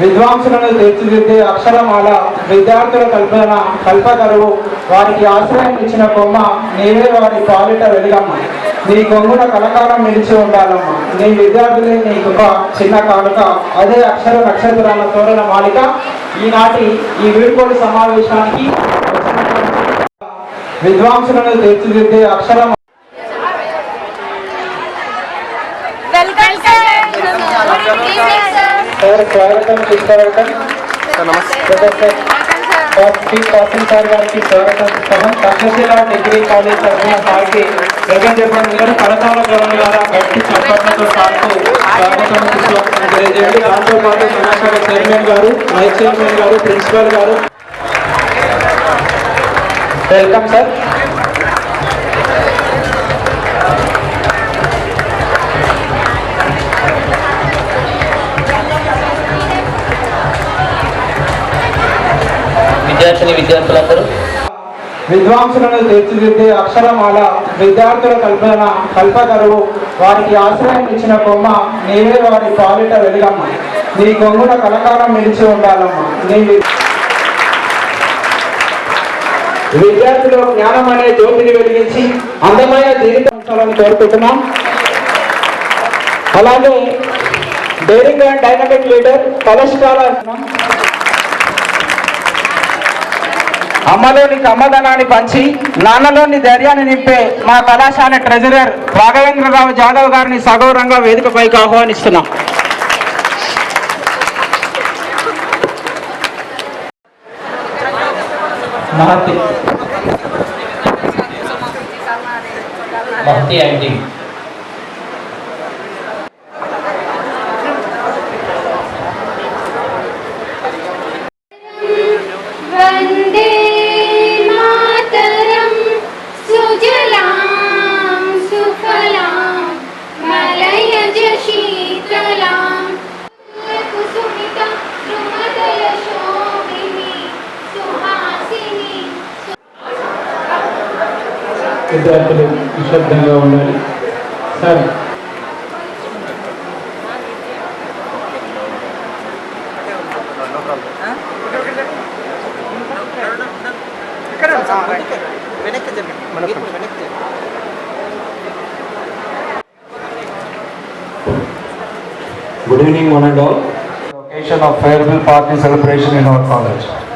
విద్వాంసులను తీర్చిదిద్దే అక్షరమాల విద్యార్థుల కల్పన కల్పతరువు వారికి ఆశ్రయం ఇచ్చిన కొమ్మ నీవే వారి పాలిట వెలిగమ్మ. నీ కొంగున కలకాలం నిలిచి ఉండాలమ్మ. నీ విద్యార్థులే నీకు ఒక చిన్న కానుక. అదే అక్షర నక్షత్రాల తోరణ మాలిక. ఈనాటి ఈ వీడ్కోడి సమావేశానికి విద్వాంసులను తీర్చిదిద్దే అక్షరం వెల్కమ్ సార్ స్వాగతం సుస్వాగతం కాసిం సార్ గారికి స్వాగతం ఇస్తాము తక్షశిల డిగ్రీ కాలేజ్ తరఫున సార్కి వెల్కమ్ చెప్పండి గారు కళాశాల గౌరవ ద్వారా గట్టి చప్పట్లతో సార్కు స్వాగతం సుస్వాగతం తెలియజేయండి దాంతో పాటు కళాశాల చైర్మన్ గారు వైస్ చైర్మన్ గారు ప్రిన్సిపల్ గారు. Welcome sir. విద్యార్థిని విద్యార్థులందరూ. విద్వాంసులను తీర్చిదిద్దే అక్షరమాల విద్యార్థుల కల్పన కల్పతరువు వారికి ఆశ్రయం ఇచ్చిన కొమ్మ నీవే వారి పాలిట వెలుగమ్మ. నీ కొంగున కలకాలం నిలిచి ఉండాలమ్మ. నీ విద్యార్థులు జ్ఞానం అనే జ్యోతిని వెలిగించి అందమైన జీవితం కోరుకుంటున్నాం అలాగే డైరింగ్ అండ్ డైనమిక్ లీడర్ కలష్టాల అమ్మలోని కమ్మదనాన్ని పంచి నాన్నలోని ధైర్యాన్ని నింపే మా కళాశాల ట్రెజరర్ రాఘవేంద్రరావు జాదవ్ గారిని సగౌరవంగా వేదికపైకి ఆహ్వానిస్తున్నాం. మహతి మహతి విద్యార్థులు నిశ్శబ్దంగా ఉండాలి sir Good evening, one and all. Occasion of farewell party celebration in our college.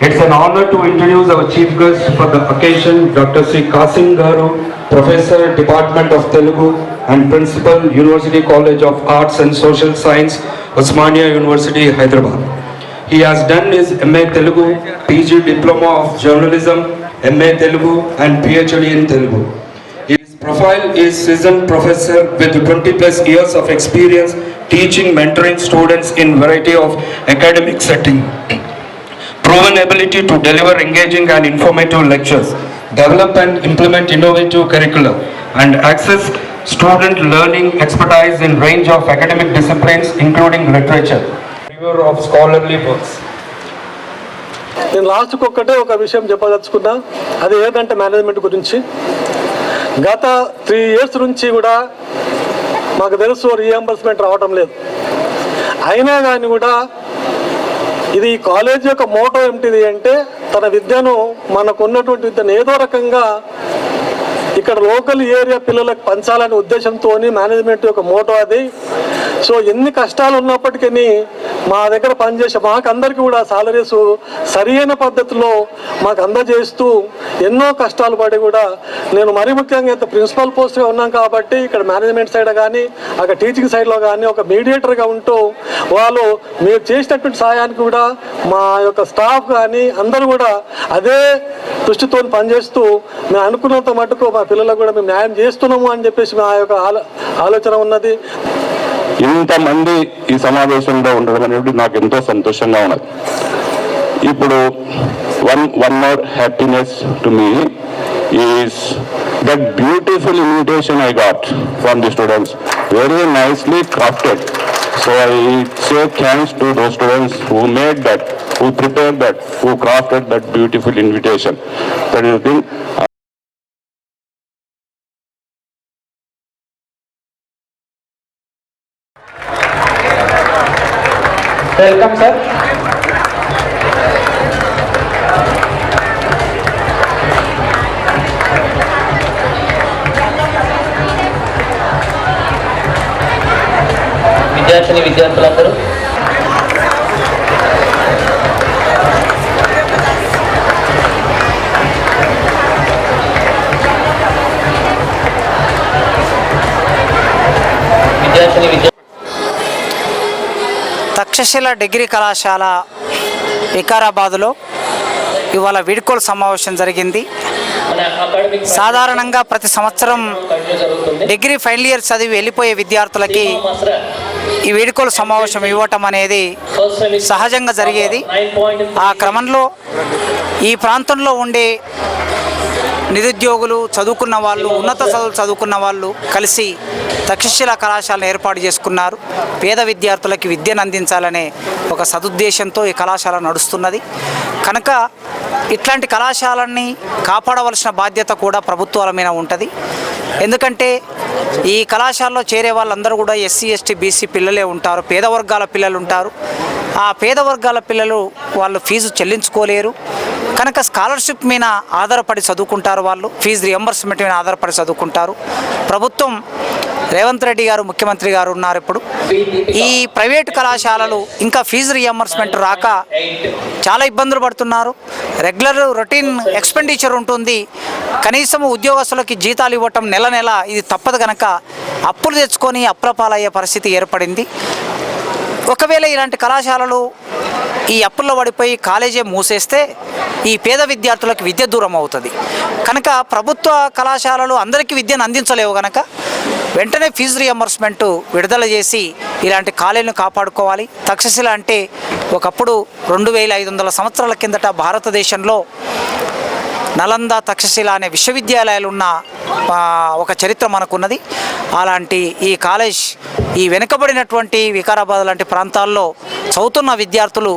It's an honor to introduce our chief guest for the occasion, Dr. Sri Kasim Garu, Professor, Department of Telugu and Principal, University College of Arts and Social Science, Osmania University, Hyderabad. He has done his MA Telugu, PG Diploma of Journalism, MA Telugu and PhD in Telugu. His profile is seasoned professor with 20 plus years of experience teaching, mentoring students in variety of academic setting. Proven ability to deliver engaging and informative lectures, develop and implement innovative curricula, and access student learning expertise in range of academic disciplines including literature. Reviewer of scholarly books. నేను లాస్ట్కి ఒక్కటే ఒక విషయం చెప్పదలుచుకున్నా అది ఏంటంటే management గురించి గత త్రీ ఇయర్స్ నుంచి కూడా మాకు తెలుసు రీఎంబర్స్మెంట్ రావటం లేదు అయినా కానీ కూడా ఇది ఈ కాలేజ్ యొక్క మోటో ఏమిటిది అంటే తన విద్యను మనకు ఉన్నటువంటి విద్యను ఏదో రకంగా ఇక్కడ లోకల్ ఏరియా పిల్లలకు పంచాలనే ఉద్దేశంతో మేనేజ్మెంట్ యొక్క మోటో అది. సో ఎన్ని కష్టాలు ఉన్నప్పటికీ మా దగ్గర పనిచేసే మాకు అందరికీ కూడా సాలరీస్ సరైన పద్ధతిలో మాకు అందజేస్తూ ఎన్నో కష్టాలు పడి కూడా నేను మరీ ముఖ్యంగా ఇంత ప్రిన్సిపల్ పోస్ట్గా ఉన్నాం కాబట్టి ఇక్కడ మేనేజ్మెంట్ సైడ్ కానీ అక్కడ టీచింగ్ సైడ్లో కానీ ఒక మీడియేటర్గా ఉంటూ వాళ్ళు మీరు చేసినటువంటి సహాయానికి కూడా మా యొక్క స్టాఫ్ కానీ అందరూ కూడా అదే దృష్టితో పనిచేస్తూ మేము అనుకున్నంత మటుకు మా పిల్లలకు కూడా మేము న్యాయం చేస్తున్నాము అని చెప్పేసి మా యొక్క ఆలోచన ఉన్నది. ఇంతమంది ఈ సమావేశంలో ఉండడం అనేది నాకు ఎంతో సంతోషంగా ఉన్నది. ఇప్పుడు one one more happiness to me is that beautiful invitation I got from the students. Very nicely crafted. So I say thanks to those students who made that. Who prepare that who crafted that beautiful invitation that is thing welcome sir విద్యార్థిని విద్యార్థులందరూ? Takshashila degree కళాశాల వికారాబాదులో ఇవాళ వీడ్కోలు సమావేశం జరిగింది. సాధారణంగా ప్రతి సంవత్సరం డిగ్రీ ఫైనల్ ఇయర్ చదివి వెళ్ళిపోయే విద్యార్థులకి ఈ వేడుకల సమావేశం ఇవ్వటం అనేది సహజంగా జరిగేది. ఆ క్రమంలో ఈ ప్రాంతంలో ఉండే నిరుద్యోగులు చదువుకున్న వాళ్ళు ఉన్నత చదువులు చదువుకున్న వాళ్ళు కలిసి తక్షశిల కళాశాలను ఏర్పాటు చేసుకున్నారు. పేద విద్యార్థులకి విద్యను అందించాలనే ఒక సదుద్దేశంతో ఈ కళాశాల నడుస్తున్నది. కనుక ఇట్లాంటి కళాశాలని కాపాడవలసిన బాధ్యత కూడా ప్రభుత్వాల మీద ఉంటుంది. ఎందుకంటే ఈ కళాశాలలో చేరే వాళ్ళందరూ కూడా ఎస్సీ ఎస్టీ బీసీ పిల్లలే ఉంటారు. పేద వర్గాల పిల్లలు ఉంటారు. ఆ పేద వర్గాల పిల్లలు వాళ్ళు ఫీజు చెల్లించుకోలేరు. కనుక స్కాలర్షిప్ మీద ఆధారపడి చదువుకుంటారు వాళ్ళు ఫీజు రియంబర్స్మెంట్ మీద ఆధారపడి చదువుకుంటారు. ప్రభుత్వం రేవంత్ రెడ్డి గారు ముఖ్యమంత్రి గారు ఉన్నారు ఇప్పుడు. ఈ ప్రైవేటు కళాశాలలు ఇంకా ఫీజు రియంబర్స్మెంట్ రాక చాలా ఇబ్బందులు పడుతున్నారు. రెగ్యులర్ రొటీన్ ఎక్స్పెండిచర్ ఉంటుంది. కనీసం ఉద్యోగస్తులకి జీతాలు ఇవ్వటం నెల నెల ఇది తప్పదు కనుక అప్పులు తెచ్చుకొని అప్రపాలయ్యే పరిస్థితి ఏర్పడింది. ఒకవేళ ఇలాంటి కళాశాలలు ఈ అప్పుల్లో పడిపోయి కాలేజీ మూసేస్తే ఈ పేద విద్యార్థులకు విద్య దూరం అవుతుంది. కనుక ప్రభుత్వ కళాశాలలు అందరికీ విద్యను అందించలేవు కనుక వెంటనే ఫీజు రియంబర్స్మెంట్ విడుదల చేసి ఇలాంటి కాలేజీలను కాపాడుకోవాలి. తక్షశిల అంటే ఒకప్పుడు రెండు వేల ఐదు వందల సంవత్సరాల కిందట భారతదేశంలో నలంద తక్షశిల అనే విశ్వవిద్యాలయాలు ఉన్న ఒక చరిత్ర మనకున్నది. అలాంటి ఈ కాలేజ్ ఈ వెనుకబడినటువంటి వికారాబాద్ లాంటి ప్రాంతాల్లో చదువుతున్న విద్యార్థులు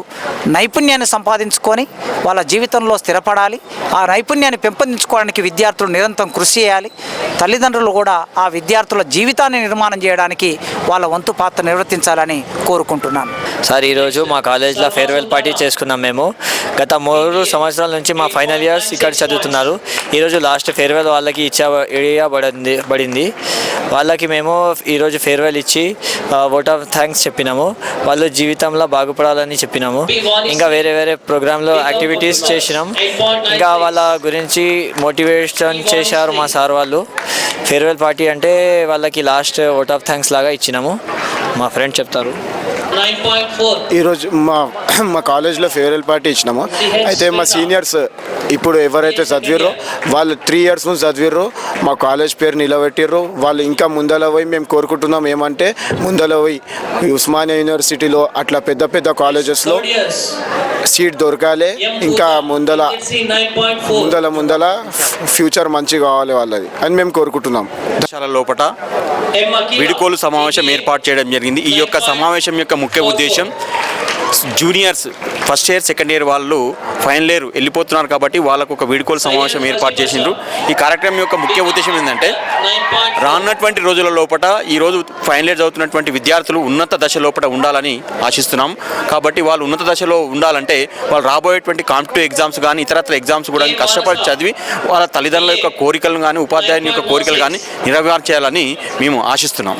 నైపుణ్యాన్ని సంపాదించుకొని వాళ్ళ జీవితంలో స్థిరపడాలి. ఆ నైపుణ్యాన్ని పెంపొందించుకోవడానికి విద్యార్థులు నిరంతరం కృషి చేయాలి. తల్లిదండ్రులు కూడా ఆ విద్యార్థుల జీవితాన్ని నిర్మాణం చేయడానికి వాళ్ళ వంతు పాత్ర నిర్వర్తించాలని కోరుకుంటున్నాను. సార్ ఈరోజు మా కాలేజ్లో ఫేర్వెల్ పార్టీ చేసుకున్నాం మేము. గత మూడు సంవత్సరాల నుంచి మా ఫైనల్ ఇయర్స్ ఇక్కడ చదువుతున్నారు. ఈరోజు లాస్ట్ ఫేర్వెల్ వాళ్ళకి ఇచ్చా ఇవ్వబడింది పడింది వాళ్ళకి మేము ఈరోజు ఫేర్వెల్ ఇచ్చి ఓట్ ఆఫ్ థ్యాంక్స్ చెప్పినాము. వాళ్ళు జీవితంలో బాగుపడాలని చెప్పినాము. ఇంకా వేరే వేరే ప్రోగ్రాంలో యాక్టివిటీస్ చేసినాం. ఇంకా వాళ్ళ గురించి మోటివేషన్ చేశారు మా సార్ వాళ్ళు. ఫేర్వెల్ పార్టీ అంటే వాళ్ళకి లాస్ట్ ఓట్ ఆఫ్ థ్యాంక్స్ లాగా ఇచ్చినాము. మా ఫ్రెండ్ చెప్తారు. ఈరోజు మా మా కాలేజ్లో ఫేర్వెల్ పార్టీ ఇచ్చినాము. అయితే మా సీనియర్స్ ఇప్పుడు ఎవరైతే చదివిర్రో వాళ్ళు త్రీ ఇయర్స్ నుంచి చదివిర్రో మా కాలేజ్ పేరు నిలబెట్టిర్రు వాళ్ళు ఇంకా ముందల పోయి మేము కోరుకుంటున్నాం ఏమంటే ముందల పోయి ఉస్మానియా యూనివర్సిటీలో అట్లా పెద్ద పెద్ద కాలేజెస్లో సీట్ దొరకాలి ఇంకా ముందల ముందల ముందల ఫ్యూచర్ మంచి కావాలి వాళ్ళది అని మేము కోరుకుంటున్నాం. దశాల లోపల వీడుకోలు సమావేశం ఏర్పాటు చేయడం జరిగింది. ఈ యొక్క సమావేశం యొక్క ముఖ్య ఉద్దేశం juniors first year second year వాళ్ళు ఫైనల్ ఇయర్ వెళ్ళిపోతున్నారు కాబట్టి వాళ్ళకు ఒక వీడుకోలు సమావేశం ఏర్పాటు చేసిండ్రు. ఈ కార్యక్రమం యొక్క ముఖ్య ఉద్దేశం ఏంటంటే రానున్నటువంటి రోజుల లోపల ఈ రోజు ఫైనల్ ఇయర్ చదువుతున్నటువంటి విద్యార్థులు ఉన్నత దశ లోపల ఉండాలని ఆశిస్తున్నాం. కాబట్టి వాళ్ళు ఉన్నత దశలో ఉండాలంటే వాళ్ళు రాబోయేటువంటి కాంపిటేటివ్ ఎగ్జామ్స్ కానీ ఇతరత్ర ఎగ్జామ్స్ కూడా కష్టపడి చదివి వాళ్ళ తల్లిదండ్రుల యొక్క కోరికలను కానీ ఉపాధ్యాయుని యొక్క కోరికలు కానీ నెరవేర్చేయాలని మేము ఆశిస్తున్నాం.